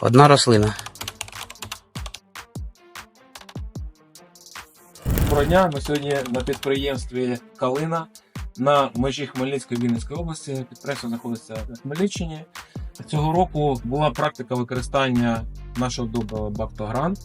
Одна рослина. Доброго дня. Ми сьогодні на підприємстві Калина на межі Хмельницької Вінницької області. Підприємство знаходиться на Хмельниччині. Цього року була практика використання нашого доброго Бактогран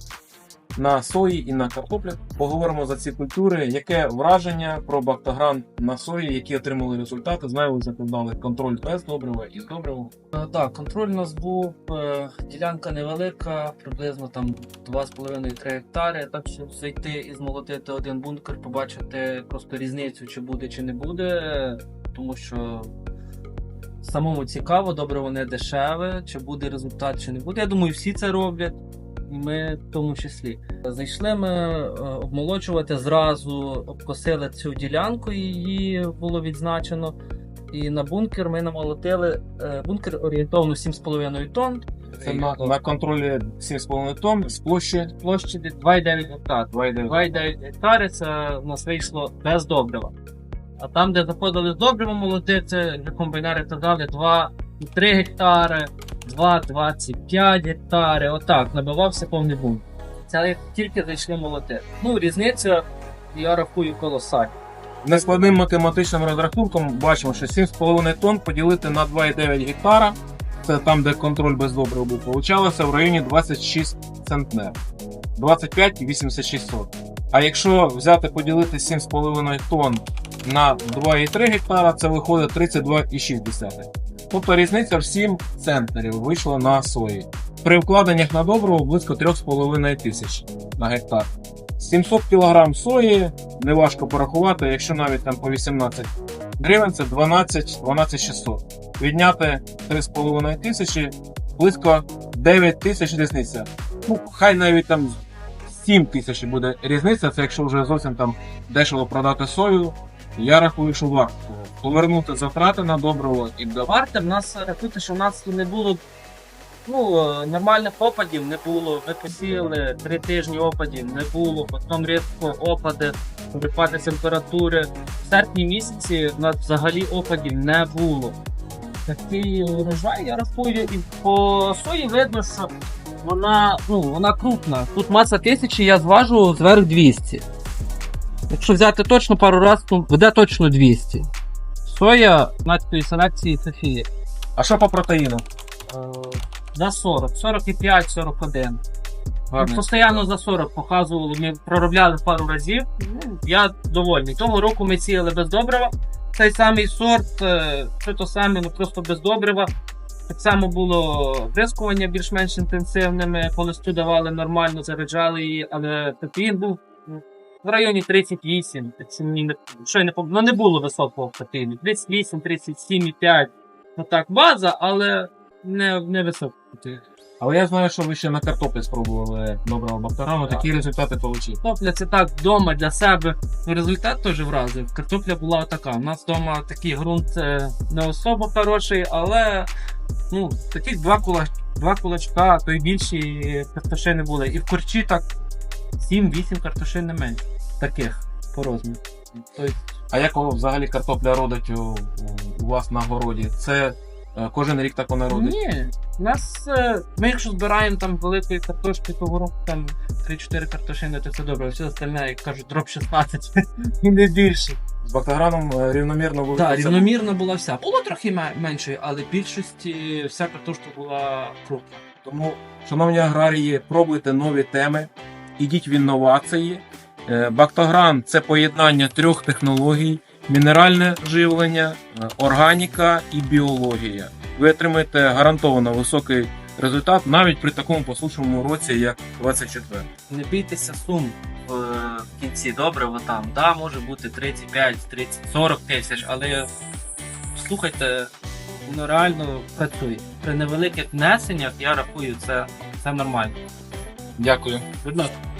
на сої і на картоплі. Поговоримо за ці культури. Яке враження про Бактогран на сої, які отримали результати? Знаю, ви закладали контроль без добрива і з добривом. Е, Так, контроль у нас був, е, ділянка невелика, приблизно там 2,5-3 гектари. Так що зайти і змолотити один бункер, побачити просто різницю, чи буде, чи не буде. Тому що самому цікаво, добре не дешеве, чи буде результат, чи не буде. Я думаю, всі це роблять. Ми в тому числі. Зайшли ми е, обмолочувати зразу, обкосили цю ділянку, її було відзначено. І на бункер ми намолотили е, бункер орієнтовно 7,5 тонн. Це на, на контролі 7,5 тонн з площі площі 2,9 гектар. 2,9. 2,9 гектари це у нас вийшло без добрива. А там, де заходили з добривом молотити, вже комбайнери казали 2,3 гектари, 2,25 гектари. Отак, набивався повний бункер. Це як тільки зайшли молотити. Ну, різниця, я рахую, колосальна. Нескладним математичним розрахунком бачимо, що 7,5 тонн поділити на 2,9 гектара, це там, де контроль без добрив був, получалося в районі 26 центнер. 25,86. А якщо взяти поділити 7,5 тонн на 2,3 гектара, це виходить 32,6. Тобто різниця в 7 центнерів вийшла на сої. При вкладеннях на добриво близько 3,5 тисяч на гектар. 700 кг сої неважко порахувати, якщо навіть там по 18 гривень, це 12 12 600. Відняти 3,5 тисячі, близько 9 тисяч різниця. Ну, хай навіть там 7 тисяч буде різниця, це якщо вже зовсім там дешево продати сою. Я рахую, що варто. Повернути затрати на добриво і Варте в нас рахуйте, що в нас не було ну, е, нормальних опадів, не було. Ми посіяли три тижні опадів, не було, потім різко опади, припади температури. В серпні місяці в нас взагалі опадів не було. Такий урожай я рахую, і по сої видно, що вона, ну, вона крупна. Тут маса тисячі, я зважу зверх 200. Якщо взяти точно пару разів, то буде точно 200. Соя 15 селекції Софії. А що по протеїну? Е, За 40, 45, 41. Гарний. Постійно за 40 показували, ми проробляли пару разів. Я довольний. Того року ми сіяли без добрива. Цей самий сорт, е, це то саме, ну просто без добрива. Так само було бризкування більш-менш інтенсивними, по листу давали нормально, заряджали її, але протеїн був в районі 38. Це не, що я не ну, не було високого протеїну. 38, 37,5. Ну так, база, але не, не високий. Але я знаю, що ви ще на картоплі спробували доброго бакторану, такі результати отримали. Картопля це так вдома для себе. Результат теж вразив. Картопля була така. У нас вдома такий ґрунт е, не особо хороший, але ну, таких два, кула, два кулачка, то й більші картошини були. І в корчі так 7-8 картошин не менше. Таких по розміру. Тобто, А як взагалі картопля родить у, у вас на городі? Це е, кожен рік так вона родить? Ні, у нас е, ми якщо збираємо там великої картошки, того року там 3-4 картошини, то це добре. Все остальне, як кажуть, дроп 16 і не більше. З бактограном е, рівномірно ви Так, рівномірно була вся. Було трохи ме- менше, але в більшості вся картошка була крупна. Тому, шановні аграрії, пробуйте нові теми, ідіть в інновації. Е, Бактогран це поєднання трьох технологій: мінеральне живлення, е, органіка і біологія. Ви отримаєте гарантовано високий результат навіть при такому посушливому році, як 24. Не бійтеся сум в е, кінці добре, бо там да, може бути 35, 30, 40 тисяч, але слухайте, воно реально працює. При невеликих внесеннях я рахую це, це нормально. Дякую. Ласка.